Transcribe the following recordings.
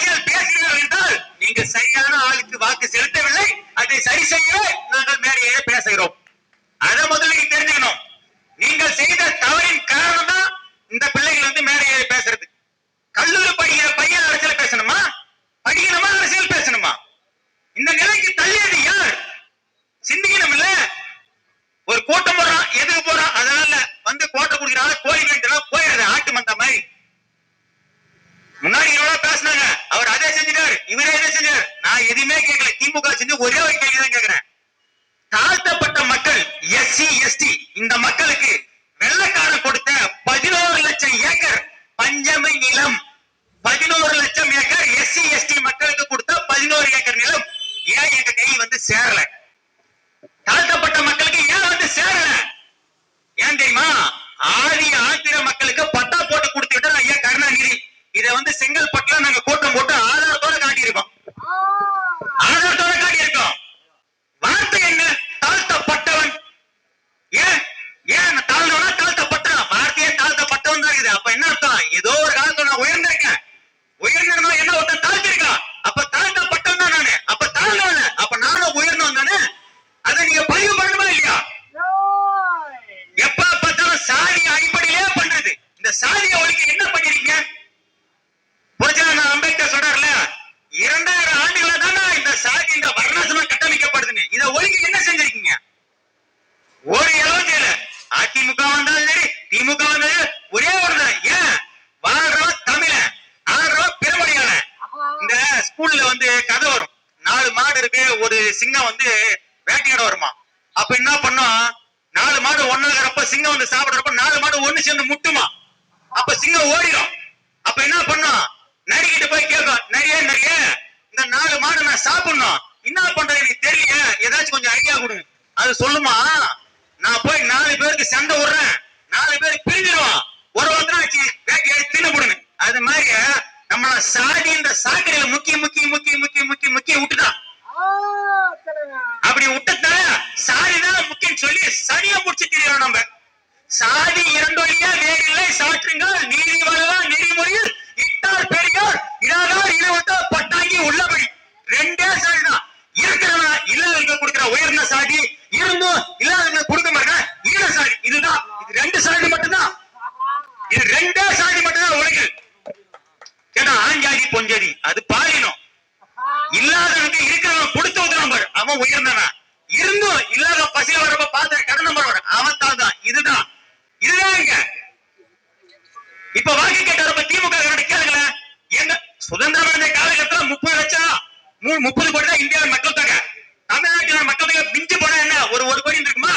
அரசியல் பேசுகிறார்கள் என்றால் நீங்க சரியான ஆளுக்கு வாக்கு செலுத்தவில்லை. அதை சரி செய்ய நாங்கள் மேடையிலே பேசுகிறோம். அதை முதல்ல நீங்க தெரிஞ்சுக்கணும். நீங்கள் செய்த தவறின் காரணம் தான் இந்த பிள்ளைகள் வந்து மேடையிலே பேசுறது. கல்லூரி படிக்கிற பையன் அரசியல் பேசணுமா? படிக்கணுமா? அரசியல் பேசணுமா? இந்த நிலைக்கு தள்ளியது யார்? சிந்திக்கணும் இல்ல? ஒரு கூட்டம் போறான் எதுக்கு போறான் அதனால வந்து கோட்டை குடிக்கிறாங்க கோயில் வேண்டாம் போயிடுறது ஆட்டு மந்த மாதிரி. முன்னாடி எவ்வளவு பேசினாங்க. அவர் அதை செஞ்சுட்டாரு. இவரே இதை செஞ்சாரு நான் எதுவுமே கேட்கல திமுக செஞ்சு ஒரே ஒரு கேள்விதான் கேட்கிறேன் தாழ்த்தப்பட்ட மக்கள் எஸ்சி எஸ்டி இந்த மக்களுக்கு வெள்ளக்காரன் கொடுத்த பதினோரு லட்சம் ஏக்கர் பஞ்சமை நிலம் பதினோரு லட்சம் ஏக்கர் எஸ்சி எஸ்டி மக்களுக்கு கொடுத்த பதினோரு ஏக்கர் நிலம் ஏன் எங்க கை வந்து சேரல? தாழ்த்தப்பட்ட மக்களுக்கு ஏன் வந்து சேரல? ஏன் தெரியுமா? ஆதி ஆந்திர மக்களுக்கு இத வந்து செங்கல்பட்டுல நாங்க கூட்டம் போட்டு ஆதாரத்தோட காட்டியிருக்கோம். ஆதாரத்தோட காட்டியிருக்கோம். வார்த்தை என்ன? தாழ்த்தப்பட்டவன். ஏன்? ஏன் தாழ்ந்தவனா தாழ்த்தப்பட்டவன்? வார்த்தையே தாழ்த்தப்பட்டவன் தான் இருக்குது. அப்ப என்ன அர்த்தம்? ஏதோ ஒரு காலத்துல நான் உயர்ந்திருக்கேன். உயர்ந்திருந்தவன் என்ன ஒருத்தன் தாழ்த்திருக்கான் அப்ப தாழ்த்தப்பட்டவன் தான் நானு. அப்ப தாழ்ந்தவன் அப்ப நானும் உயர்ந்தவன் தானே? அதை நீங்க பதிவு பண்ணணுமா இல்லையா? எப்ப பார்த்தாலும் சாதி அடிப்படையிலே பண்றது. இந்த சாதிய ஒழிக்க என்ன பண்ணிருக்கீங்க புரட்சியாளர் அம்பேத்கர் சொல்றாருல இரண்டாயிரம் ஆண்டுகளா தானே இந்த சாதி இந்த வர்ணாசிரமம் ஒதுக்கி என்ன செஞ்சிருக்கீங்க? ஒரு இடம் செய்யல அதிமுக வந்தாலும் சரி திமுக வந்தாலும் ஒரே ஒரு தான் ஏன்? வாழ்றவன் தமிழன் ஆடுறவன் பிறமொழியாளன் இந்த ஸ்கூல்ல வந்து கதை வரும். நாலு மாடு இருக்கு ஒரு சிங்கம் வந்து வேட்டையாட வருமா? அப்ப என்ன பண்ணும் நாலு மாடு ஒன்னாகிறப்ப சிங்கம் வந்து சாப்பிடுறப்ப நாலு மாடு ஒண்ணு சேர்ந்து முட்டுமா? அப்ப சிங்கம் ஓடிடும். அப்ப என்ன பண்ணும் நரிக்கிட்ட போய் கேட்கும். நிறைய நிறைய இந்த நாலு மாடு நான் சாப்பிடணும். என்ன பண்றது எனக்கு தெரியல. ஏதாச்சும் கொஞ்சம் ஐடியா கொடுங்க அது சொல்லுமா? நான் போய் நாலு பேருக்கு சண்டை விடுறேன். நாலு பேர் பிரிஞ்சிருவான். ஒரு ஒருத்தர் வச்சு வேட்டையாடி தின்னு போடுங்க அது மாதிரி நம்மள சாதி இந்த சாக்கடையில முக்கிய முக்கிய முக்கிய முக்கிய முக்கிய முக்கிய விட்டுட்டான். அப்படி விட்டத சாதிதான் முக்கியம் சொல்லி சரியா முடிச்சு தெரியணும் நம்ம. சாதி இரண்டு வழியா வேறில்லை சாற்றுங்கள் நீதி வரலாம் நெறிமுறையில் இட்டார் பெரியார் இடாதார் இனவத்தா பட்டாங்கி உள்ளபடி ரெண்டே சாதி தான் இருக்கிறவன் இல்லாதவங்க கொடுக்கிற உயர்ந்த சாதி இருந்தும் இல்லாதவங்க கொடுக்க மாட்டேன் ஈர சாதி இதுதான் இது ரெண்டு சாதி மட்டும்தான் இது ரெண்டே சாதி மட்டும்தான் உலகில் கேட்டா ஆஞ்சாதி பொஞ்சாதி அது பாலினம் இல்லாதவனுக்கு இருக்கிறவன் கொடுத்து உதவும் பாரு அவன் உயர்ந்தவன் இருந்தும் இல்லாத பசியில வரப்ப பார்த்து கடன் நம்பர் வர அவன் தான் தான் இதுதான் இதுதான் இங்க இப்ப வாக்கு கேட்டவரப்ப திமுக காரனை கேளுங்களேன் எங்க சுதந்திரம் அடைந்த காலகட்டத்துல முப்பது லட்சம் மூ- முப்பது கோடி தான் இந்தியாவின் மக்கள் தொகை தமிழ்நாட்டில் மக்கள் தொகை மிஞ்சி போனா என்ன ஒரு ஒரு கோடி இருக்குமா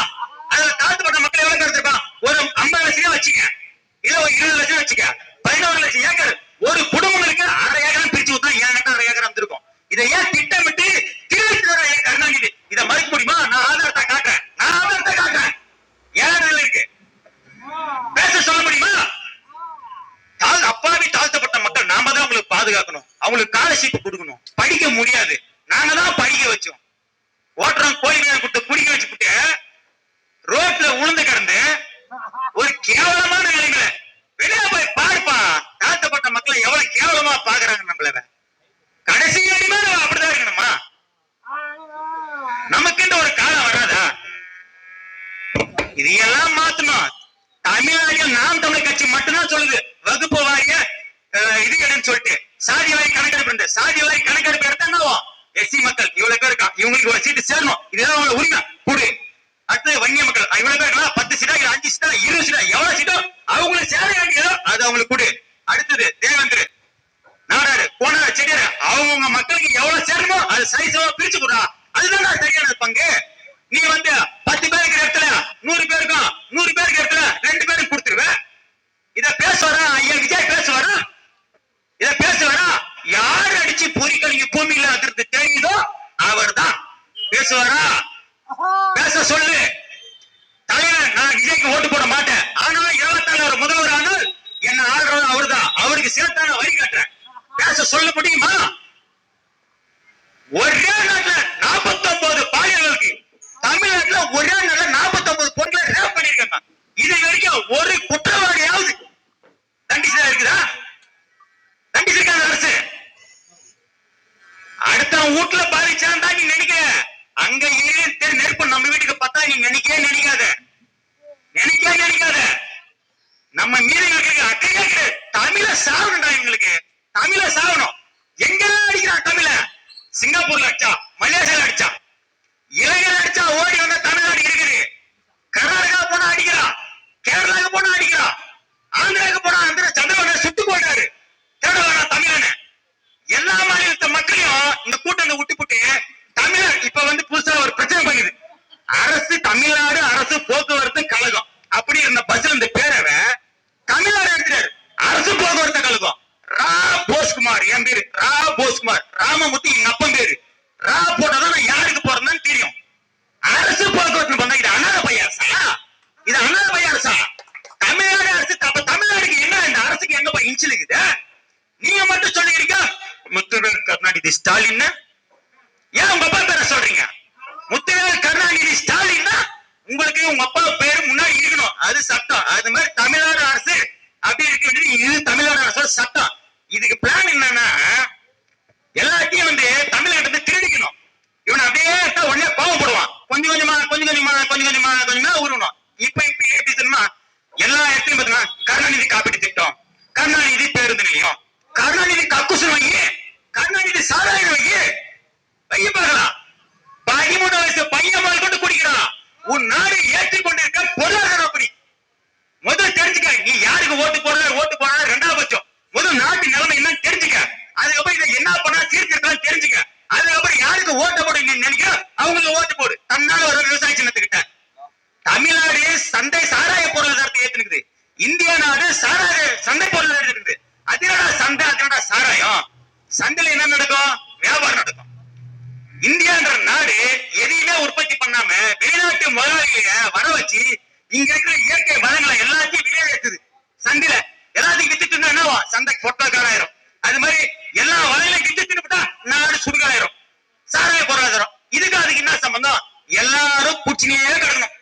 அதுல தாழ்த்தப்பட்ட மக்கள் எவ்வளவு பேர் இருப்பான் ஒரு ஐம்பது லட்சம் வச்சுக்க இல்ல ஒரு இருபது லட்சம் வச்சுக்க பதினோரு லட்சம் ஏக்கர் ஒரு குடும்பங்களுக்கு அரை ஏக்கரம் பிரிச்சு விட்டா ஏன் கிட்ட அரை ஏக்கரம் வந்திருக்கும் இதை ஏன் திட்டமிட்டு திருச்சி கருணாநிதி இதை மறுக்க முடியுமா நான் ஆதாரத்தை காட்டுறேன் நான் ஆதாரத்தை காட்டுறேன் ஏன் இருக்கு பேச சொல்ல முடியுமா தாழ் அப்பாவி தாழ்த்தப்பட்ட மக்கள் நாம தான் அவங்களுக்கு பாதுகாக்கணும் அவங்களுக்கு ஸ்காலர்ஷிப் கொடுக்கணும். படிக்க முடியாது. நாங்க தான் படிக்க வச்சோம். ஓட்டுறோம் கோயில் கொடுத்து குடிக்க வச்சுக்கிட்டு ரோட்ல உளுந்து கிடந்து ஒரு கேவலமான நிலைமையில வெளியே போய் பார்ப்பா தாழ்த்தப்பட்ட மக்களை எவ்வளவு கேவலமா பாக்குறாங்க நம்மள. கடைசி வரையுமே அப்படிதான் இருக்கணுமா? நமக்குன்ற ஒரு காலம் வராதா? இதையெல்லாம் மாத்தணும். தமிழ்நாட்டில் நாம் தமிழ் கட்சி மட்டும்தான் சொல்லுது. வகுப்பு வாரிய இது எடுன்னு சொல்லிட்டு சாதி வாரி கணக்கெடுப்பு இருந்து. சாதி வாரி கணக்கெடுப்பு எடுத்தா என்னவோ எஸ்சி மக்கள் இவ்வளவு பேர் இருக்கா? இவங்களுக்கு ஒரு சீட்டு சேரணும். இதுதான் அவங்களோட உரிமை. கூடு. அடுத்து வன்னிய மக்கள். இவ்வளவு பேர் இருக்கலாம் பத்து சீட்டா இல்ல அஞ்சு சீட்டா இருபது சீட்டா? எவ்வளவு சீட்டோ அவங்களுக்கு சேர வேண்டியதோ அது அவங்களுக்கு கொடு. அடுத்தது தேவேந்திர நாடாரு போனாரு செடியாரு அவங்கவுங்க மக்களுக்கு எவ்வளவு சேரணுமோ அது சரிசமா பிரிச்சு கொடுறா. அதுதான் சரியான பங்கு. நீ வந்து பத்து பேருக்கு இடத்துல நூறு பேருக்கும் நூறு பேருக்கு இடத்துல ரெண்டு பேருக்கு கொடுத்துருவ. இத பேசுவாரா? ஐயா விஜய் பேசுவாரா? இத பேசுவாரா யார் அடிச்சு பொறிக்கலிங்க பூமியில அதிர்ந்து தெரியுதோ அவர்தான். பேசுவாரா? பேச சொல்லு. தலைவர் நான் விஜய்க்கு ஓட்டு போட மாட்டேன். ஆனா இருபத்தாறு முதல்வர் ஆனால் என்ன ஆள்றவர் அவர்தான். அவருக்கு சேர்த்தான வரி கட்டுறேன். பேச சொல்ல முடியுமா? ஒரே நாட்டுல 49 பாலியல்களுக்கு தமிழ்நாட்டுல ஒரே நாட்டுல 49 பொண்ணுல ரேப் பண்ணிருக்காங்க இது வரைக்கும் ஒரு குற்றவாளியாவது தண்டிச்சதா இருக்குதா? கண்டிச்சிருக்காங்க அரசு அடுத்த வீட்டுல பாதிச்சான் தான் நீ நினைக்க அங்க ஏன் நெருப்பு நம்ம வீட்டுக்கு பார்த்தா நீ நினைக்கவே நினைக்காத. நினைக்கவே நினைக்காத. நம்ம மீது இருக்கிற அக்கறையே கிடையாது. தமிழ சாகணும்டா எங்களுக்கு. தமிழ சாகணும். எங்க அடிக்கிறான் தமிழ? சிங்கப்பூர்ல அடிச்சா மலேசியால அடிச்சா. இளைஞர் அடிச்சா ஓடி வந்த தமிழ்நாடு இருக்குது. கர்நாடகா போனா அடிக்கிறா. கேரளாக்கு போனா அடிக்கிறா. ஆந்திராக்கு போனா ஆந்திரா. சந்திரபாபு சுட்டு போட்டாரு தேடுவானா வேணாம் எல்லா மாநிலத்த மக்களையும் இந்த கூட்டத்தை விட்டு போட்டு தமிழர் இப்ப வந்து புதுசா ஒரு பிரச்சனை பண்ணுது அரசு தமிழ்நாடு அரசு போக்குவரத்து கழகம். அப்படி இருந்த பஸ்ல இந்த பேரவை தமிழ்நாடு எடுத்துட்டாரு. அரசு போக்குவரத்து கழகம். ரா போஸ்குமார் என் பேரு ரா போஸ்குமார். ராமமூர்த்தி எங்க அப்பன் பேரு. ரா போட்டதான் நான் யாருக்கு போறேன்னு தெரியும் அரசு போக்குவரத்து பண்ண இது அனாத பையாசா இது அனாத பையாசா தமிழ்நாடு அரசு அப்ப தமிழ்நாடுக்கு என்ன இந்த அரசுக்கு எங்கப்பா இன்ச்சில் இருக்குது நீங்க மட்டும் சொல்லிருக்க முத்துவேல் ஸ்டாலின் ஏன் உங்க அப்பா பேரை சொல்றீங்க முத்துவேல் கருணாநிதி ஸ்டாலின் உங்களுக்கு உங்க அப்பா பேர் முன்னாடி இருக்கணும் அது சட்டம் அது மாதிரி தமிழ்நாடு அரசு அப்படி இருக்க வேண்டியது இது தமிழ்நாடு அரசு சட்டம் இதுக்கு பிளான் என்னன்னா எல்லாத்தையும் வந்து தமிழ்நாட்டை வந்து திருடிக்கணும் இவன் அப்படியே எடுத்தா உடனே கோவப்படுவான் கொஞ்சம் கொஞ்சமா கொஞ்சம் கொஞ்சமா கொஞ்சம் கொஞ்சமா கொஞ்சமா உருவணும் இப்ப இப்ப எப்படி தெரியுமா எல்லா இடத்தையும் பாத்தீங்கன்னா கருணாநிதி காப்பீட்டு திட்டம் கருணாநிதி பேருந்து நிலையம் கருணாநிதி கக்குசு வைங்க கருணாநிதி சாராயம் வைங்க வைய பார்க்கலாம் பதிமூணு வயசு பையன் முதல் கொண்டு குடிக்கிறான் உன் நாடு ஏற்றிக் கொண்டிருக்க பொருளாதார அப்படி முதல்ல தெரிஞ்சுக்க நீ யாருக்கு ஓட்டு போடுற? ஓட்டு போடுற ரெண்டாவது பட்சம். முதல் நாட்டு நிலைமை என்னன்னு தெரிஞ்சுக்க. அதுக்கப்புறம் இதை என்ன பண்ணா சீர்திருத்தம் தெரிஞ்சுக்க. அதுக்கப்புறம் யாருக்கு ஓட்ட போடு நீ நினைக்க அவங்களுக்கு ஓட்டு போடு. தன்னால ஒரு விவசாய சின்னத்துக்கிட்ட. தமிழ்நாடு சந்தை சாராய பொருளாதாரத்தை ஏத்துனுக்குது. இந்திய நாடு சாராய சந்தை பொருளாதாரம் இருக்குது அது சந்தை அது சாராயம். சந்தையில என்ன நடக்கும்? வியாபாரம் நடக்கும். இந்தியான்ற நாடு எதையுமே உற்பத்தி பண்ணாம வெளிநாட்டு முதலாளிகளை வர வச்சு இங்க இருக்கிற இயற்கை வளங்களை எல்லாத்தையும் வெளியேற்றுது சந்தையில எல்லாத்தையும் வித்துட்டு இருந்தா என்னவா? சந்தை பொட்டக்காராயிரும் அது மாதிரி எல்லா வளங்களையும் வித்து தின்னுட்டா நாடு சுடுகாயிரும் சாராய பொருளாதாரம். இதுக்கு அதுக்கு என்ன சம்பந்தம்? எல்லாரும் குச்சினியே கிடக்கணும்.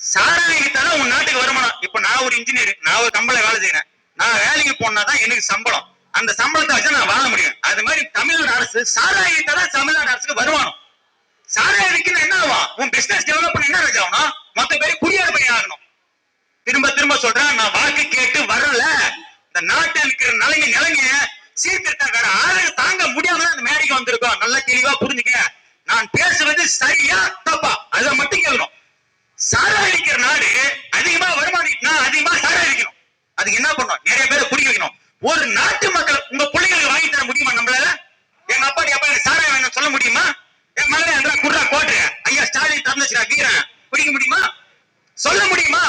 சாராயம் வித்தாலும் உன் நாட்டுக்கு வருமானம். இப்ப நான் ஒரு இன்ஜினியர் நான் ஒரு கம்பளை வேலை செய்யறேன் நான் வேலைக்கு போனாதான் எனக்கு சம்பளம். அந்த சம்பளத்தை வச்சு நான் வாழ முடியும். அது மாதிரி தமிழ்நாடு அரசு சாராயம் வித்தாதான் தமிழ்நாடு அரசுக்கு வருமானம். சாராயம் விற்கணும் என்ன ஆகும்? உன் பிசினஸ் டெவலப் பண்ண என்ன ராஜா மத்த மொத்த பேர் குடியார போய் ஆகணும். திரும்ப திரும்ப சொல்றேன் நான் வாக்கு கேட்டு வரல. இந்த நாட்டில் இருக்கிற நிலைங்க நிலைங்க சீர்திருத்தம் வேற ஆளுங்க தாங்க முடியாம அந்த மேடைக்கு வந்திருக்கோம். நல்லா தெளிவா புரிஞ்சுக்க. நான் பேசுவது சரியா தப்பா? அதை மட்டும் கேட்கணும். சாராயம் விற்கிற நாடு அதிகமா வருமானம் அதிகமா சாராயம் விற்கணும் அதுக்கு என்ன பண்ணணும்? நிறைய பேரை குடிக்க வைக்கணும். ஒரு நாட்டு மக்கள் உங்க பிள்ளைங்களுக்கு வாங்கி தர முடியுமா நம்மளால? எங்க அப்பாடி அப்பா எனக்கு சாராயம் வேணும் சொல்ல முடியுமா? கோட்டு ஐயா ஸ்டாலின் வீரன் முடியுமா? சொல்ல முடியுமா?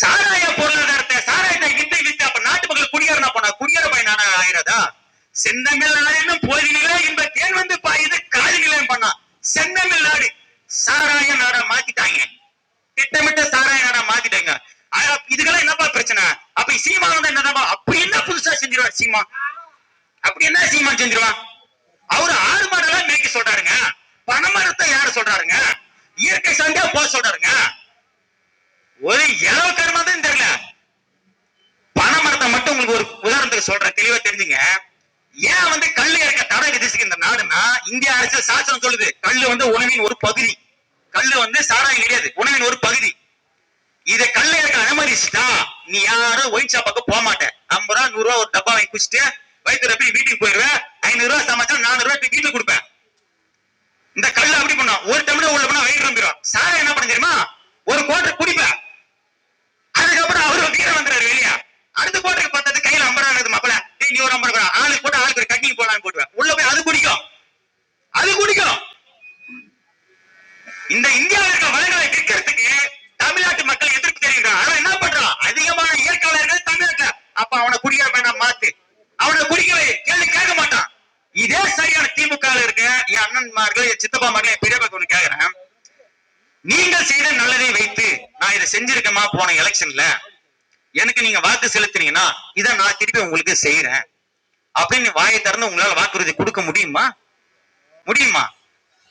சாராய பொருளாதாரத்தை சாராயத்தை வித்து வித்து அப்ப நாட்டு மக்கள் குடியேறினா போனா குடியேற பயனான ஆயிரதா? செந்தமிழ் போதினிலே இந்த தேன் வந்து பாயுது பண்ணா. செந்தமிழ் நாடு சாராய நாடா மாத்திட்டாங்க. திட்டமிட்ட சாராய நாடா மாத்திட்டாங்க. இதுக்கெல்லாம் என்னப்பா பிரச்சனை? அப்ப சீமா வந்து என்னதான் அப்படி என்ன புதுசா செஞ்சிருவார் சீமா? அப்படி என்ன சீமா செஞ்சிருவான் அவரு சொல்றாருங்க? பணமரத்தை யாரு சொல்றாருங்க? இயற்கை சார்ந்தே போக சொல்றாருங்க. ஒரு இளவு கர்மா தான் தெரியல. பணமரத்தை மட்டும் உங்களுக்கு ஒரு உதாரணத்துக்கு சொல்றேன் தெளிவா தெரிஞ்சுங்க. ஏன் வந்து கல் இறக்க தடை விதிச்சுக்கு இந்த நாடுன்னா இந்திய அரசியல் சாசனம் சொல்லுது கல்லு வந்து உணவின் ஒரு பகுதி. கல்லு வந்து சாராயம் கிடையாது உணவின் ஒரு பகுதி. இதை கல்ல இறக்க அனுமதிச்சுட்டா நீ யாரும் ஒயின் ஷாப்பாக்கு போக மாட்டேன் ஐம்பது ரூபா நூறு ரூபா ஒரு டப்பா வாங்கி குடிச்சிட்டு வயிற்று போய் வீட்டுக்கு போயிடுவேன் ஐநூறு ரூபா சமைச்சா நானூறு ரூபாய் வீட்டுல கொடுப்பேன். இந்த கல்லு அப்படி பண்ணும் ஒரு டம்ளர் உள்ள பண்ணா வயிறு நம்பிடும் சாராயம் என்ன பண்ண தெரியுமா? ஒரு கோட்டை குடிப்பேன். அதுக்கப்புறம் அவரு வீரம் வந்துறாரு வெளியா அடுத்த கோட்டைக்கு பார்த்தது கையில ஐம்பது ரூபா இருக்குது மாப்பிள நீ ஒரு ஐம்பது ரூபா ஆளுக்கு போட்டு ஆளுக்கு ஒரு கட்டிங் போடலான்னு போட்டுவேன் உள்ள போய் அது குடிக்கும் அது குடிக்கும் இந்த இந்தியாவில் இருக்க வளங்களை விற்கிறதுக்கு தமிழ்நாட்டு மக்கள் எதிர்ப்பு தெரிவிக்கிறான் ஆனா என்ன பண்றான் அதிகமான இயற்கையாளர்கள் தமிழ்நாட்டுல அப்ப அவனை குடிக்கிற வேணாம் மாத்து அவனை குடிக்கவே கேள்வி கேட்க மாட்டான் இதே சரியான திமுக ல இருக்க என் அண்ணன்மார்கள் என் சித்தப்பாமார்கள் என் பெரியப்பா ஒண்ணு கேக்குறேன் நீங்கள் செய்த நல்லதை வைத்து நான் இதை செஞ்சிருக்கேமா போன எலெக்ஷன்ல எனக்கு நீங்க வாக்கு செலுத்தினீங்கன்னா இதை நான் திருப்பி உங்களுக்கு செய்யறேன் அப்படின்னு வாயை திறந்து உங்களால வாக்குறுதி கொடுக்க முடியுமா? முடியுமா?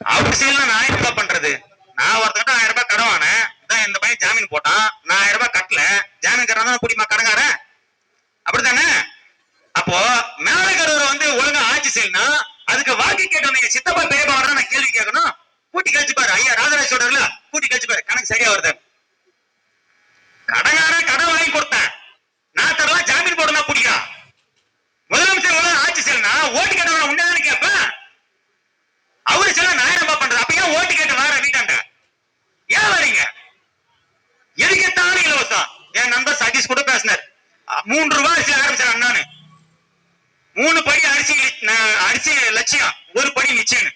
அவர் செய்யலாம் நான் ஆயிரம் ரூபாய் பண்றது? நான் ஒருத்தர்கிட்ட ஆயிரம் ரூபாய் கடன் தான் இந்த பையன் ஜாமீன் போட்டான். நான் ஆயிரம் ரூபாய் கட்டல. ஜாமீன் கட்டுறதா குடிமா கடங்காரன் அப்படித்தானே? அப்போ மேலகரவர் வந்து ஒழுங்கா ஆட்சி செய்யணும் அதுக்கு வாக்கு கேட்டவங்க சித்தப்பா பெரியப்பா வரதான் நான் கேள்வி கேட்கணும். கூட்டி கழிச்சு பாரு. ஐயா ராஜராஜ் சொல்றாருல கூட்டி கழிச்சு பாரு. கணக்கு சரியா வருது. கடங்காரன் கடன் வாங்கி கொடுத்தேன். நான் தரலாம் ஜாமீன் போடணும் பிடிக்கா முதலமைச்சர் ஒழுங்கா ஆட்சி செய்யணும் ஓட்டு கேட்டவங்க உண்மையானு கேட்பேன்? அவரு செல்ல நான் என்னப்பா பண்றது அப்ப ஏன் ஓட்டு கேட்டு வார வீட்டாண்ட? ஏன் வரீங்க? எதுக்கு இலவசம். என் நண்பர் சதீஷ் கூட பேசினார். மூன்று ரூபாய் அரிசி ஆரம்பிச்சார் அண்ணானு மூணு படி அரிசி அரிசி லட்சியம். ஒரு படி நிச்சயம்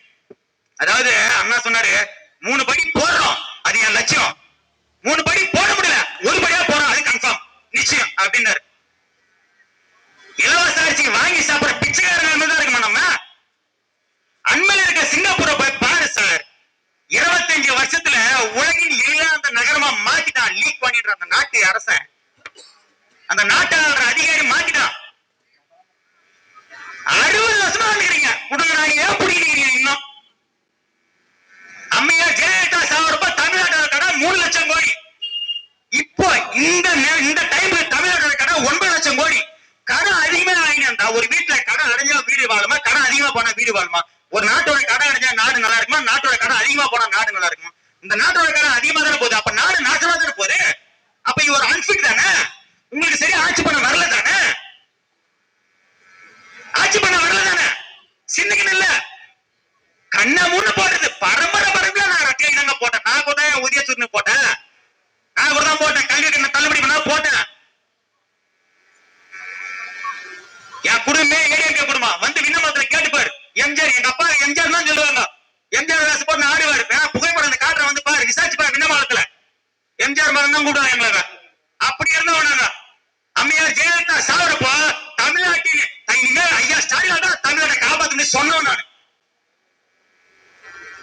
அதாவது அண்ணா சொன்னாரு மூணு படி போடுறோம். அது என் லட்சியம். மூணு படி போட முடியல. ஒரு படியா போறோம் அது கன்ஃபார்ம் நிச்சயம் அப்படின்னாரு. இலவச அரிசி வாங்கி சாப்பிடுற பிச்சைக்காரங்க தான் இருக்குமா நம்ம அண்மையில இருக்க சிங்கப்பூரை போய் பாரு சார் இருபத்தஞ்சு வருஷத்துல உலகின் இல்லாத நகரமா மாத்திட்டான் லீக் பண்ணிடுற அந்த நாட்டு அரசன். அந்த நாட்டாளர் அதிகாரி மாத்திட்டான். அறுபது வருஷமா இருக்கிறீங்க கொடுங்க ஏன் பிடிக்கிறீங்க இன்னும்? அம்மையா ஜெயலலிதா சாவரப்ப தமிழ்நாட்டோட மூணு லட்சம் கோடி. இப்போ இந்த இந்த டைம்ல தமிழ்நாட்டோட கடை ஒன்பது லட்சம் கோடி. கடன் அதிகமா வாங்கினா ஒரு வீட்டுல கடன் அடைஞ்சா வீடு வாழுமா? கடன் அதிகமா போனா வீடு வாழுமா? ஒரு நாட்டோட கடன் அடைஞ்சா நாடு நல்லா இருக்குமா? நாட்டோட கடன் அதிகமா போனா நாடு நல்லா இருக்குமா? இந்த நாட்டோட கடன் அதிகமா தானே போகுது. அப்ப நாடு நாசமா தானே போகுது. அப்ப இவர் அன்பிட் தானே? உங்களுக்கு சரியா ஆட்சி பண்ண வரல தானே? ஆட்சி பண்ண வரல தானே? சின்னக்கு இல்ல. கண்ண மூணு போடுறது. பரம்பரை பரம்பரை. நான் ரெட்டை தாங்க போட்டேன். நான் கூட தான் உதயசூர்னு போட்டேன். நான் கூட தான் போட்டேன். கல்வி கண்ண தள்ளுபடி பண்ணா போட்டேன். என் குடும்பமே ஏடிஎம்கே குடும்பம். வந்து விண்ணப்பத்துல கேட்டுப்பாரு எம்ஜிஆர் எங்க அப்பா எம்ஜிஆர் தான் சொல்லுவாங்க. எம்ஜிஆர் வேஷம் போட்டு ஆடுவாரு புகைப்படம் அந்த காட்டுற வந்து பாரு. விசாரிச்சு பாரு விண்ணமாலத்துல எம்ஜிஆர் மரம் தான் கூடுவாங்க எங்களை அப்படி இருந்தவனாங்க அம்மையார் ஜெயலலிதா சாவரப்போ தமிழ்நாட்டில் இனிமேல் ஐயா ஸ்டாலின் தான் தமிழ்நாட்டை காப்பாத்துன்னு சொன்னோம் நான்.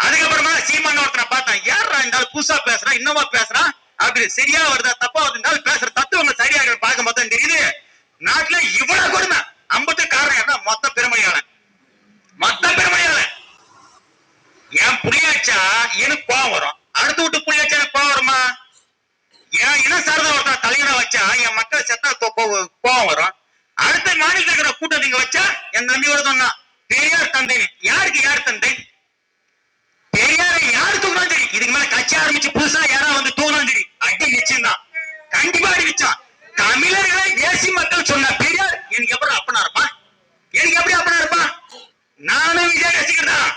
அதுக்கப்புறம் சீமான் ஒருத்தனை பார்த்தேன் யாரா இருந்தாலும் புதுசா பேசுறான் இன்னமா பேசுறான் அப்படி சரியா வருதா தப்பா வருதுனால பேசுற தத்துவங்கள் சரியாக இருக்கு பார்க்கும் போது தெரியுது நாட்டுல இவ்வளவு கொடுமை. ஐம்பத்து காரணம் என்ன? மொத்த பெருமையாளன் மொத்த பெருமையாளன் என் புள்ளியாச்சா எனக்கு கோவம் வரும். அடுத்து விட்டு புள்ளியாச்சா எனக்கு கோவம் வருமா? என் இன சார்ந்த ஒருத்தர் தலைவரை வச்சா என் மக்கள் செத்தா கோவம் வரும். அடுத்த மாநிலத்தில் இருக்கிற கூட்டம் நீங்க வச்சா என் தம்பியோட சொன்னா பெரியார் தந்தை யாருக்கு யார் தந்தை பெரியாரை யார் தூக்கினாலும் சரி இதுக்கு மேல கட்சி புதுசா யாராவது வந்து தூக்கினாலும் சரி அடி நிச்சயம் கண்டிப்பா அடி நிச்சயம் தமிழர்களை தேசிய மக்கள் சொன்ன பெரியார் எனக்கு எப்படி அப்பனா இருப்பான் எனக்கு எப்படி அப்பனா இருப்பான் நானும் விஜய் ரசிகர் தான்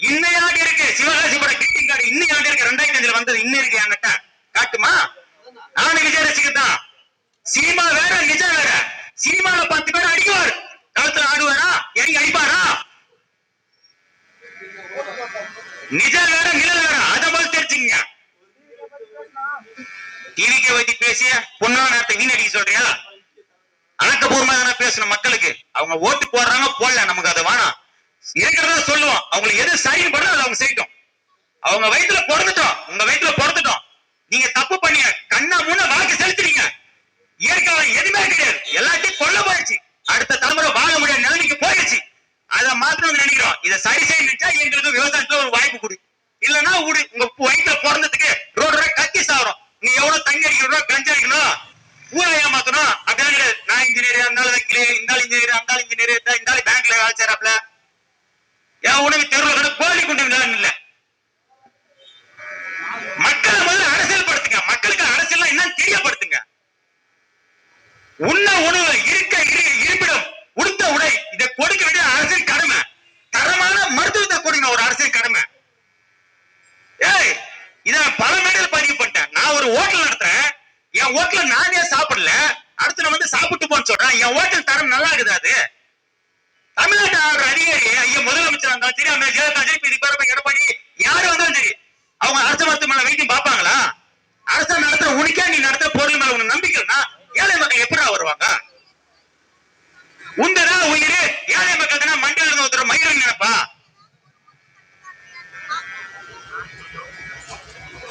இன்னைய ஆண்டு இருக்கு. சிவகாசி பட கிரீட்டிங் கார்டு இன்னைய ஆண்டு இருக்கு. ரெண்டாயிரத்தி அஞ்சுல வந்தது. இன்னும் இருக்கு என்கிட்ட. காட்டுமா? நானும் விஜய் ரசிகர் தான் சீமா வேற. நிஜம் வேற சினிமால பத்து பேர் அடிக்குவார் களத்துல ஆடுவாரா இறங்கி அடிப்பாரா நிஜம் வேற நிழல் வேற அத முதல் தெரிஞ்சுங்க டிவிக்கு வைத்து பேசிய பொண்ணான நேரத்தை வீணடிக்க சொல்றியா? அடக்கபூர்வமா தானே பேசணும் மக்களுக்கு? அவங்க ஓட்டு போடுறாங்க போடல. நமக்கு அதை வேணாம். இருக்கிறத சொல்லுவோம். அவங்களுக்கு எது சரின்னு பண்ண அதை அவங்க செய்யட்டும். அவங்க வயிற்றுல பிறந்துட்டோம். உங்க வயித்துல பிறந்துட்டோம். நீங்க தப்பு பண்ணீங்க கண்ணா முன்ன வாக்கு செலுத்துறீங்க இயற்கை எதுவுமே கிடையாது. எல்லாத்தையும் கொல்ல போயிடுச்சு. அடுத்த தலைமுறை வாழ முடியாத நிலைமைக்கு போயிடுச்சு. அதை மாத்திரம் நினைக்கிறோம். இதை சரி செய்ய நினைச்சா எங்களுக்கு விவசாயத்துல ஒரு வாய்ப்பு கொடு. இல்லைன்னா விடு உங்க வயிற்றுல பிறந்ததுக்கு ரோடு ரோடு கத்தி சாவரம் நீ எவ்வளவு அடிக்கணும் அடிக்கணும் ஊரை ஏமாத்தணும். அப்படிலாம் கிடையாது நான் இன்ஜினியர் அந்த ஆள் வக்கீல் இந்த ஆள் இன்ஜினியர் அந்த ஆள் இன்ஜினியர் இந்த ஆள் பேங்க்ல வேலை செய்யறாப்ல என் உனக்கு தெருவில் கூட கோழி குண்டு விளையாடணும் இல்ல. மக்களை முதல்ல அரசியல் படுத்துங்க மக்களுக்கு அரசியல் என்னன்னு தெரியப்படுத்துங்க. உண்ண உணவு இருக்க இருப்பிடம் உடுத்த உடை இதை கொடுக்க வேண்டிய அரசியல் கடமை. தரமான மருத்துவத்தை கொடுங்க ஒரு அரசியல் கடமை. ஏய் இத பல மேடையில் பதிவுப்பட்டேன் நான் ஒரு ஹோட்டல் நடத்துறேன். என் ஹோட்டல நானே சாப்பிடல. அடுத்து நான் வந்து சாப்பிட்டு போன்னு சொல்றேன். என் ஹோட்டல் தரம் நல்லா இருக்குது அது. தமிழ்நாட்டு ஆளுநர் அதிகாரி ஐயா முதலமைச்சர் இருந்தாலும் சரி அந்த ஜெயலலிதா சரி இப்ப இதுக்கு எடப்பாடி யாரு வந்தாலும் சரி அவங்க அரசு மருத்துவமனை வைத்தியம் பார்ப்பாங்களா? அரசு நடத்துற உனக்கே நீ நடத்த பொருள் மேல உனக்கு நம்பிக்கைன்னா ஏழை மக்கள் எப்படா வருவாங்க? உந்தரா உயிர். ஏழை மக்கள் தானே மண்டியில இருந்து ஒருத்தர் மயிரம் நினைப்பா?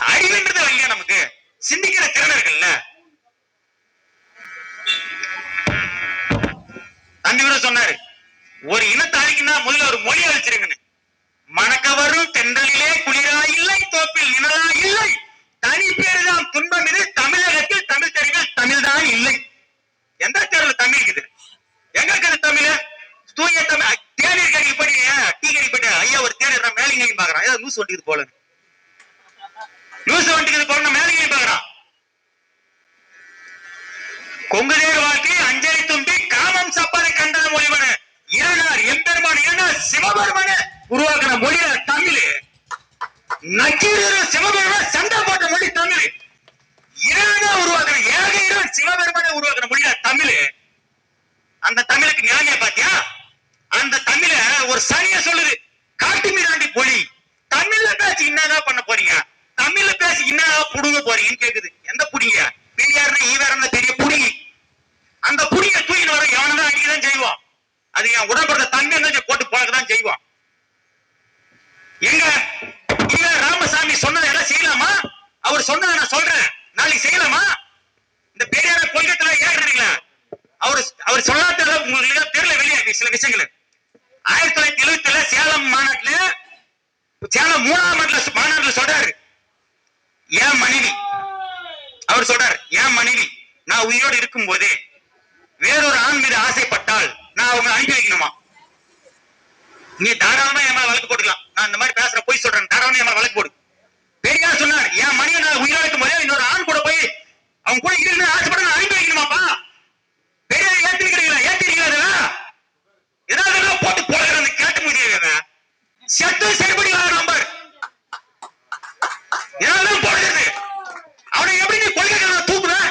அறிவுன்றது இல்லையா நமக்கு? சிந்திக்கிற திறன் இருக்குல்ல? தம்பி கூட சொன்னாரு ஒரு இனத்தை அழிக்குன்னா முதல்ல ஒரு மொழி அழிச்சிருங்கன்னு. மணக்க வரும் தென்றலிலே குளிரா இல்லை தோப்பில் நிழலா இல்லை. தனி பேருதான் துன்பம் இது தமிழகத்தில் தமிழ் தெருவில் தமிழ்தான் இல்லை. எந்த தெருவில் தமிழ் இருக்குது? எங்க இருக்குது தமிழ்? தூய தமிழ் தேநீர் கறி படி டீ கறி படி ஐயா ஒரு தேநீர் மேலே நீங்க பாக்குறான் ஏதோ நியூஸ் வண்டிக்குது போல நியூஸ் வண்டிக்கு போல நான் மேலிங்கையும் பாக்குறான் கொங்குதேர் வாழ்க்கை அஞ்சலி தும்பி காமம் சப்பாதை கண்டன மொழிவன இரண்டார் எம்பெருமான் இரண்டார் சிவபெருமான உருவாக்கின மொழியில தமிழ்? நக்கீரர் சிவபெருமான சண்டை போட்ட மொழி தமிழ். இரனா உருவாக்கின ஏக இறைவன் சிவபெருமான உருவாக்கின மொழியில தமிழ்? அந்த தமிழுக்கு ஞானிய பாத்தியா? அந்த தமிழ ஒரு சனிய சொல்லுது காட்டு மீதாண்டி பொழி தமிழ்ல பேச்சு என்னதான் பண்ண போறீங்க? தமிழ்ல பேசி என்ன புடுங்க போறீங்கன்னு கேக்குது. எந்த புடிங்க? பெரியாருன்னா ஈவேரம்னா பெரிய புடிங்கி அந்த புடிங்க தூக்கின்னு வர எவனதான் அடிக்கதான் செய்வான். அது என் உடம்புல தம்பி தான் போட்டு பார்க்கதான் செய்வான். எங்க? ஈவே ராமசாமி சொன்னதை எல்லாம் செய்யலாமா? அவர் சொன்னதை நான் சொல்றேன். நாளைக்கு செய்யலாமா? இந்த பெரியார கொள்கத்துல ஏறுறீங்களா அவர் அவர் சொல்லாதது உங்களுக்கு தெரியல வெளியே சில விஷயங்கள். ஆயிரத்தி தொள்ளாயிரத்தி எழுபத்தி சேலம் மாநாட்டுல சேலம் மூணாம் மாநாட்டுல மாநாட்டுல சொல்றாரு. என் மனைவி அவர் சொல்றார் என் மனைவி நான் உயிரோடு இருக்கும் போதே வேறொரு ஆண் மீது ஆசைப்பட்டால் நான் அவங்க அனுப்பி வைக்கணுமா? நீ தாராளமா என் மேல வழக்கு போட்டுக்கலாம். நான் இந்த மாதிரி பேசுற போய் சொல்றேன். தாராளமா என் மேல வழக்கு போடு. பெரியார் சொன்னார் என் மனைவி நான் உயிரோடு இருக்கும் போதே இன்னொரு ஆண் கூட போய் அவங்க கூட இருந்து ஆசைப்பட நான் அனுப்பி வைக்கணுமாப்பா? பெரியார் ஏத்திருக்கிறீங்களா ஏத்திருக்கீங்களா இதெல்லாம் ஏதாவது போட்டு போடுற அந்த கேட்டு முடியாது செத்து செருப்படி வர நம்பர். இதெல்லாம் தூக்குவேன்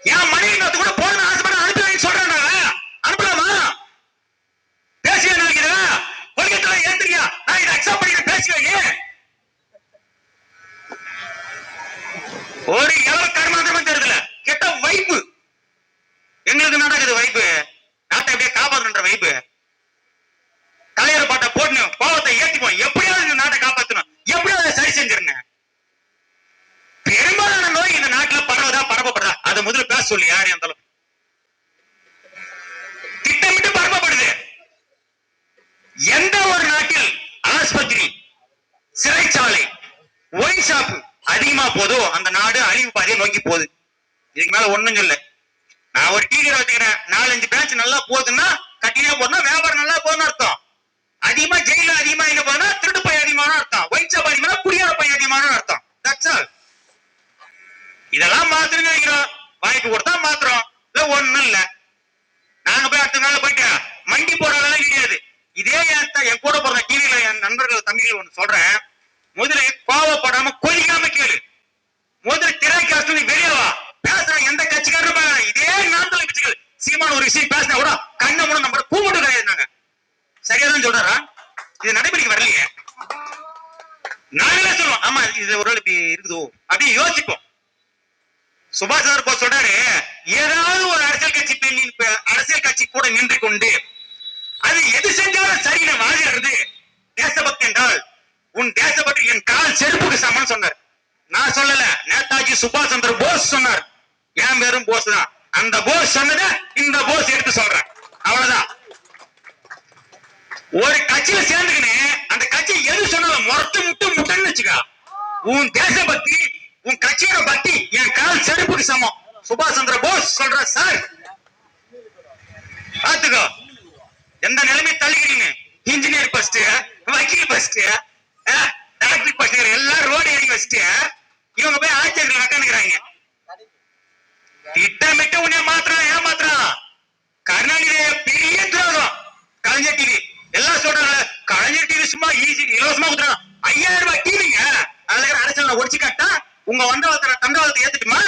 என் மனைவி கூட போன ஆசைப்பட அனுப்பி வைக்க சொல்றேன் அனுப்பலாமா பேசிய நினைக்கிறா கொள்கைத்துல ஏத்துறியா நான் இதை அக்செப்ட் பண்ணிட்டு பேசி வைங்க ஒரு எவ்வளவு கர்மாந்திரமும் தெரியல கெட்ட வைப்பு எங்களுக்கு நடக்குது வைப்பு நாட்டை அப்படியே காப்பாத்துன்ற வைப்பு தலைவர் பாட்டை போட்டு கோபத்தை ஏத்திப்போம் எப்படியாவது இந்த நாட்டை காப்பாத்தணும் எப்படியாவது அதை சரி செஞ்சிருங்க பெரும்பாலான நோய் இந்த நாட்டுல பரவதா பரப்பப்படுதா அதை முதல்ல பேச சொல்லி யாரு அந்த அளவுக்கு திட்டமிட்டு பரப்பப்படுது எந்த ஒரு நாட்டில் ஆஸ்பத்திரி சிறைச்சாலை ஒயின் ஷாப் அதிகமா போதோ அந்த நாடு அழிவு பாதையை நோக்கி போகுது இதுக்கு மேல ஒண்ணும் சொல்ல நான் ஒரு டீ கடை வச்சுக்கிறேன் நாலஞ்சு பேட்ச் நல்லா போகுதுன்னா கட்டினா போதுன்னா வியாபாரம் நல்லா போகுதுன்னு அர்த்தம் அதிகமா ஜெயில அதிகமா எங்க போனா திருட்டு பையன் அதிகமான அர்த்தம் ஒயின் ஷாப் அதிகமான குடியார பையன் அதிகமான அர்த்தம் தட்ஸ் ஆல் இதெல்லாம் மாத்திரம் நினைக்கிறோம் வாய்ப்பு கொடுத்தா மாத்திரம். இல்ல ஒண்ணும் இல்ல. நாங்க போய் அடுத்த நாள் போயிட்டு மண்டி போடுறதெல்லாம் கிடையாது. இதே என் என் கூட போற டிவியில என் நண்பர்கள் தம்பிகள் ஒண்ணு சொல்றேன். முதல்ல கோவப்படாம கொதிக்காம கேளு. முதல்ல திரைக்காசு நீ வெளியே வா. பேசுற எந்த கட்சிக்காரரும் இதே நாந்தல கட்சிகள் சீமான ஒரு விஷயம் பேசினா கூட கண்ணை மூணு நம்ம கூப்பிட்டு கிடையாது சரியாதான் சொல்றாரா? இது நடைமுறைக்கு வரலையே. நாங்களே சொல்லுவோம். ஆமா இது ஒரு இப்படி இருக்குதோ? அப்படி யோசிப்போம். சுபாஷ் சந்திர போஸ் சொல்றாரு ஏதாவது ஒரு அரசியல் கட்சி அரசியல் கட்சி கூட நின்று கொண்டு அது எது செஞ்சாலும் சரி நான் வாழ்கிறது தேசபக்தி என்றால் உன் தேசபக்தி என் கால் செருப்புக்கு சமம் சொன்னார். நான் சொல்லல நேதாஜி சுபாஷ் சந்திர போஸ் சொன்னார். என் பேரும் போஸ் தான். அந்த போஸ் சொன்னதை இந்த போஸ் எடுத்து சொல்றேன் அவ்வளவுதான். ஒரு கட்சியில சேர்ந்துக்கின்னு அந்த கட்சி எது சொன்னாலும் முரட்டு முட்டு முட்டன்னு வச்சுக்கா. உன் தேசபக்தி உன் கட்சியோட பட்டி என் கால் செருப்புக்கு சமம். சுபாஷ் சந்திர போஸ் சொல்ற சார் பாத்துக்கோ எந்த நிலைமை தள்ளிக்கிறீங்க இன்ஜினியர் பஸ்ட் வக்கீல் பஸ்ட் டாக்டர் பஸ்ட் எல்லாரும் ரோடு ஏறி வச்சுட்டு இவங்க போய் ஆச்சரியம் உட்காந்துக்கிறாங்க திட்டமிட்டு உன்னை மாத்திரம் ஏமாத்திரம் கருணாநிதி பெரிய துரோகம். கலைஞர் டிவி எல்லாம் சொல்றாங்க கலைஞர் டிவி சும்மா ஈஸி இலவசமா கொடுத்துறாங்க ஐயாயிரம் ரூபாய் டிவிங்க அதுல இருக்கிற அரசியல் ஒடிச்சு கட்டா உங்க வந்தவளத்தை தண்டவாளத்தை ஏத்துட்டுமா?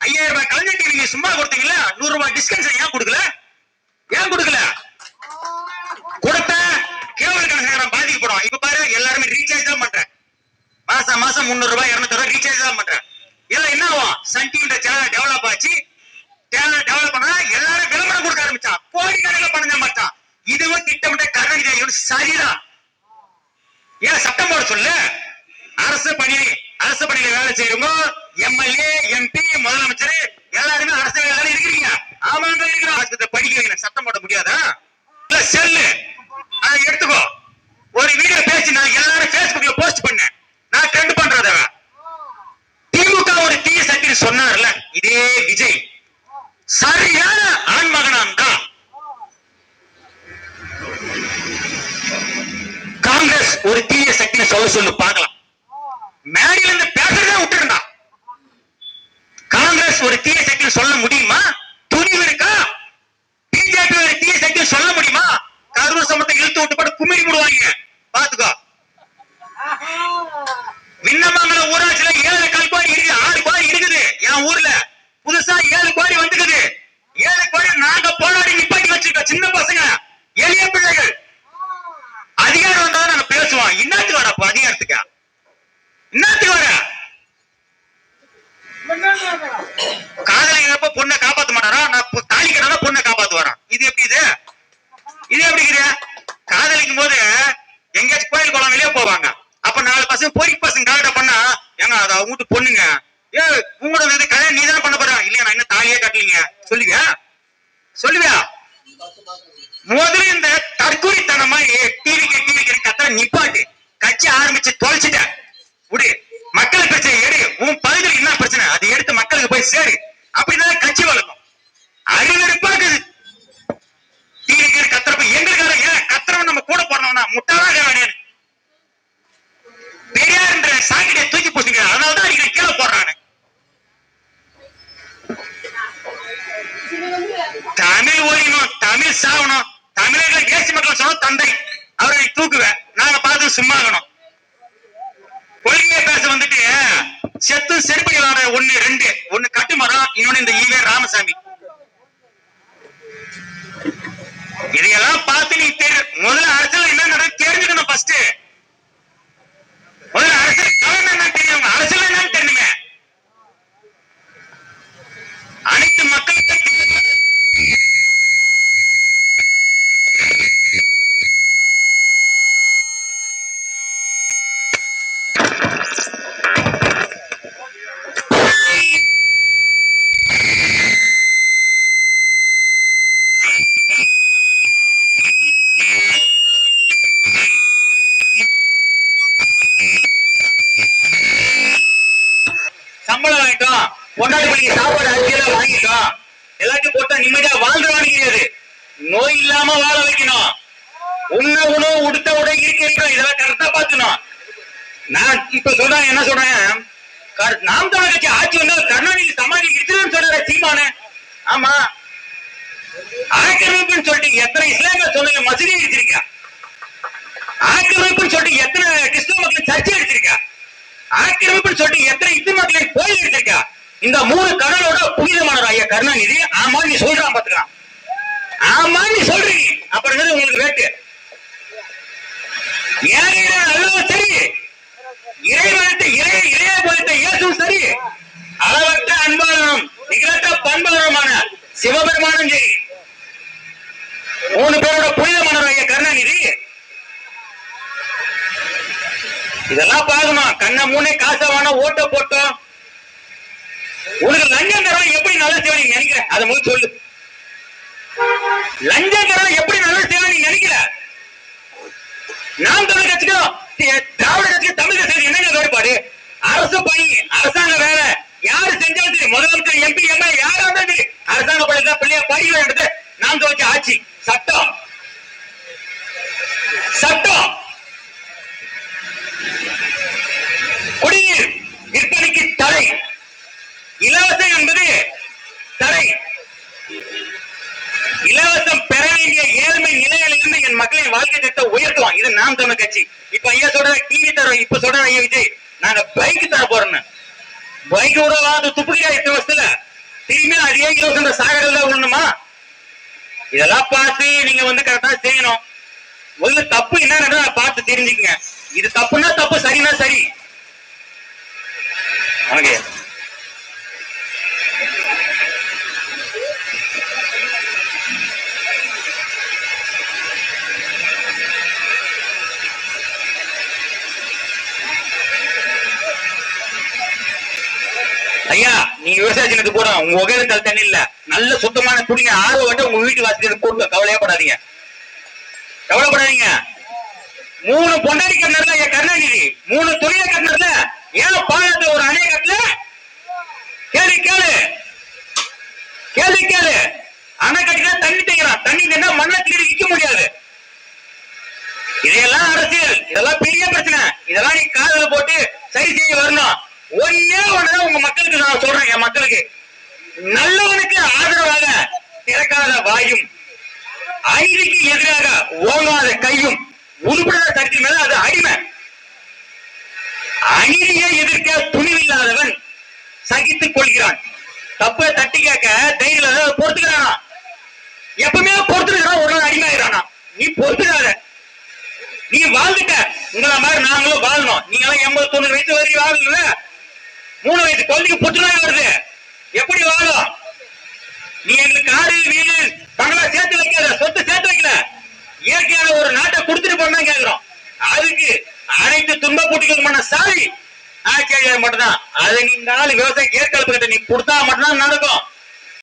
ஐயாயிரம் ரூபாய் கலைஞர் நீங்க சும்மா கொடுத்தீங்களா நூறு ரூபாய் டிஸ்கவுண்ட் ஏன் கொடுக்கல? ஏன் கொடுக்கல? கொடுத்த கேவல் கணக்கு பாதிக்கப்படும் இப்ப பாரு எல்லாருமே ரீசார்ஜ் தான் பண்றேன். மாசம் மாசம் முந்நூறு ரூபாய் இருநூத்தி ரூபாய் ரீசார்ஜ் தான் பண்றேன். இதுல என்ன ஆகும்? சன் டிவின்ற சேனல் டெவலப் ஆச்சு. சேனல் டெவலப் பண்ணா எல்லாரும் விளம்பரம் கொடுக்க ஆரம்பிச்சான். கோடி கணக்கில் பண்ணுங்க மாட்டான் இதுவும் திட்டமிட்ட கருணாநிதி சரிதான். கம்பெனியில வேலை செய்யறவங்க எம்எல்ஏ எம்பி முதலமைச்சர் எல்லாருமே அரசு வேலை இருக்கிறீங்க. ஆமாங்க இருக்கிறோம். ஆஸ்பத்திரி படிக்க வைக்கல சத்தம் போட முடியாதா? இல்ல செல்லு. அதை எடுத்துக்கோ. ஒரு வீடியோ பேசி நான் எல்லாரும் பேஸ்புக்ல போஸ்ட் பண்ணேன். நான் ட்ரெண்ட் பண்றத திமுக ஒரு தீய சக்தி சொன்னார்ல இதே விஜய். சரியான ஆண்மகனான் தான் காங்கிரஸ் ஒரு தீய சக்தி சொல்ல சொல்லு பார்க்கலாம். மேடையில இருந்து பேசுறதே விட்டுருந்தா காங்கிரஸ் ஒரு தீய சக்தி சொல்ல முடியுமா? துணிவு இருக்கா? பிஜேபி ஒரு தீய சொல்ல முடியுமா? கரூர் சமத்தை இழுத்து விட்டு போட்டு குமிரி விடுவாங்க. பாத்துக்கோ விண்ணமங்கலம் ஊராட்சியில ஏழு கல் கோடி இருக்கு ஆறு கோடி இருக்குது. என் ஊர்ல புதுசா ஏழு கோடி வந்துக்குது. ஏழு கோடி நாங்க போராடி நிப்பாட்டி வச்சிருக்கோம் சின்ன பசங்க எளிய பிள்ளைகள். அதிகாரம் வந்தா நாங்க பேசுவோம். இன்னத்துக்கு வர அதிகாரத்துக்கு? இன்னத்துக்கு வர காதலிக்கிறப்ப பொண்ணை காப்பாத்த மாட்டாரா? நான் பொ- பொண்ணை காப்பாத்து வரேன் இது எப்படி இது? இது எப்படி இது? காதலிக்கும் போது எங்கேயாச்சும் கோயில் குளம் வெளியே போவாங்க. அப்ப நாலு பசங்க பொறிக்கு பசங்க கலட்ட பண்ணா? ஏங்க அது அவங்க வீட்டு பொண்ணுங்க. ஏ உங்களோட இது கல்யாணம் நீ தானே பண்ண போற? இல்லையா நான் இன்னும் தாலியே கட்டலீங்க. சொல்லுவியா? சொல்லுவியா? முதல்ல இந்த தற்கொலைத்தனமா டிவிக்கு டிவிக்கு கத்த நிப்பாட்டு. கட்சி ஆரம்பிச்சு தொலைச்சிட்ட விடு. மக்கள் பிரச்சனை எடு. உன் பகுதியில் என்ன பிரச்சனை? அதை எடுத்து மக்களுக்கு போய் சேரு. அப்படிதான் கட்சி வளர்க்கும். அறிவெடுப்பா இருக்குது. டிவிக்கு கத்துறப்ப எங்களுக்காக ஏன் கத்துறவன் நம்ம கூட போடணும்னா முட்டாளாக வேணும் பெரியார்ன்ற சாக்கிடைய தூக்கி போட்டுங்க அதனாலதான் அன்னைக்கு நான் கீழே போடுறானு தமிழ் ஒழியணும் தமிழ் சாகணும். தமிழர்கள் தேசிய மக்கள் சொன்ன தந்தை. அவரை தூக்குவேன். நாங்க பார்த்து சும்மா பொறுமையா கொள்கையை பேச வந்துட்டு செத்து செருப்படிகளான ஒண்ணு ரெண்டு ஒண்ணு கட்டுமரம் இன்னொன்னு இந்த ஈவே ராமசாமி. இதையெல்லாம் பார்த்து நீ தெரு முதல்ல அரசியல் என்ன நடக்குது தெரிஞ்சுக்கணும் ஃபர்ஸ்ட் முதல்ல அரசியல் என்னன்னு தெரியும்? அரசியல் என்னன்னு தெரியுங்க அனைத்து மக்களும் நான் இப்ப சொல்றேன் என்ன சொல்றேன்? நாம் தமிழர் கட்சி ஆட்சி வந்து கருணாநிதி சமாதி இருக்குன்னு சொல்ற சீமானு. ஆமா. ஆக்கிரமிப்புன்னு சொல்லிட்டு எத்தனை இஸ்லாமிய சொல்லுங்க மசூதி எடுத்திருக்கா? ஆக்கிரமிப்புன்னு சொல்லிட்டு எத்தனை கிறிஸ்துவ மக்கள் சர்ச்சை எடுத்திருக்கா? ஆக்கிரமிப்புன்னு சொல்லிட்டு எத்தனை இந்து மக்களை கோயில் எடுத்திருக்கா? இந்த மூணு கடலோட புனிதமானவர் ஐயா கருணாநிதி. ஆமா நீ சொல்றான் பாத்துக்கலாம் ஆமா நீ சொல்றீங்க அப்புறம் உங்களுக்கு வேட்டு? ஏழையில அலுவலக இறைவனத்தை இறை இறைய கொடுத்த இயேசு சரி. அளவற்ற அன்பாளனும் நிகழற்ற பண்பாளனுமான சிவபெருமானும் சரி. மூணு பேரோட புனிதமானவர் ஐயா கருணாநிதி. இதெல்லாம் பார்க்கணும். கண்ண மூணே காசை வேணா ஓட்ட போட்டோம். உனக்கு லஞ்சம் தரவன் எப்படி நல்ல செய்வ நினைக்கிறேன். அதை முதல் சொல்லு. லஞ்சம் அரசாங்க பள்ளி தான் பிள்ளைய படிக்க எடுத்து நாம் துவச்ச ஆட்சி. சட்டம். சட்டம். குடிநீர். விற்பனைக்கு தடை. இலவசம் என்பது தடை. இலவசம் பெற வேண்டிய ஏழ்மை நிலையிலிருந்து என் மக்களின் வாழ்க்கை தரத்தை உயர்த்துவோம் இது நாம் தமிழ் கட்சி. இப்ப ஐயா சொல்ற டிவி தர இப்ப சொல்ற ஐயா விஜய். நாங்க பைக் தர போறோம்னு. பைக் விட துப்புடியா இத்தனை வருஷத்துல? திரும்பி அதே யோசனை சாகரில் தான் விடணுமா இதெல்லாம் பார்த்து நீங்க வந்து கரெக்டா செய்யணும். ஒரு தப்பு என்னன்னு பார்த்து தெரிஞ்சுக்கங்க. இது தப்புன்னா தப்பு சரின்னா சரி. ஐயா நீங்க விவசாயத்துக்கு போறோம் உங்க ஒகேனக்கல் தண்ணி இல்ல. நல்ல சுத்தமான குடிங்க ஆர்வம் வந்து உங்க வீட்டு வாசலுக்கு கொடுங்க கவலையப்படாதீங்க கவலைப்படாதீங்க. மூணு பொண்டாடி கட்டினர்ல என் கருணாநிதி? மூணு துணியை கட்டினர்ல ஏன் பாலத்தை ஒரு அணைய கட்டல கேளு கேளு. கேளு கேளு. அணை கட்டினா தண்ணி தேங்கிறான். தண்ணி தேங்க மண்ணை தீடி விற்க முடியாது. இதெல்லாம் அரசியல். இதெல்லாம் பெரிய பிரச்சனை. இதெல்லாம் நீ காதல போட்டு சரி ஒன்னே ஒண்ணுதான் உங்க மக்களுக்கு நான் சொல்றேன் என் மக்களுக்கு. நல்லவனுக்கு ஆதரவாக திறக்காத வாயும் அநீதிக்கு எதிராக ஓங்காத கையும் உருப்படாத சக்தி மேல அது அடிமை. அநீதியை எதிர்க்க துணிவில்லாதவன் சகித்துக் கொள்கிறான். தப்ப தட்டி கேட்க தைரியம் பொறுத்துக்கிறானா? எப்பவுமே பொறுத்துக்கிறான் ஒரு நாள் அடிமையாயிரானா நீ பொறுத்துக்காத. நீ வாழ்ந்துட்ட. உங்களை மாதிரி நாங்களும் வாழணும். நீங்க எல்லாம் எண்பது தொண்ணூறு வயசு வரைக்கும் வாழல மூணு வயசு குழந்தைக்கு புற்றுநோய் வருது. எப்படி வாழும்? நீ எங்களுக்கு காரு வீடு பங்களா சேர்த்து வைக்காத சொத்து சேர்த்து வைக்கல. இயற்கையான ஒரு நாட்டை கொடுத்துட்டு போனா கேக்குறோம். அதுக்கு அனைத்து துன்பப்பூட்டிகளுக்கு பண்ண சாரி ஆட்சியாளர் மட்டும்தான். அதை நீ நாலு விவசாய ஏற்கல்பு கிட்ட நீ கொடுத்தா மட்டும்தான் நடக்கும்.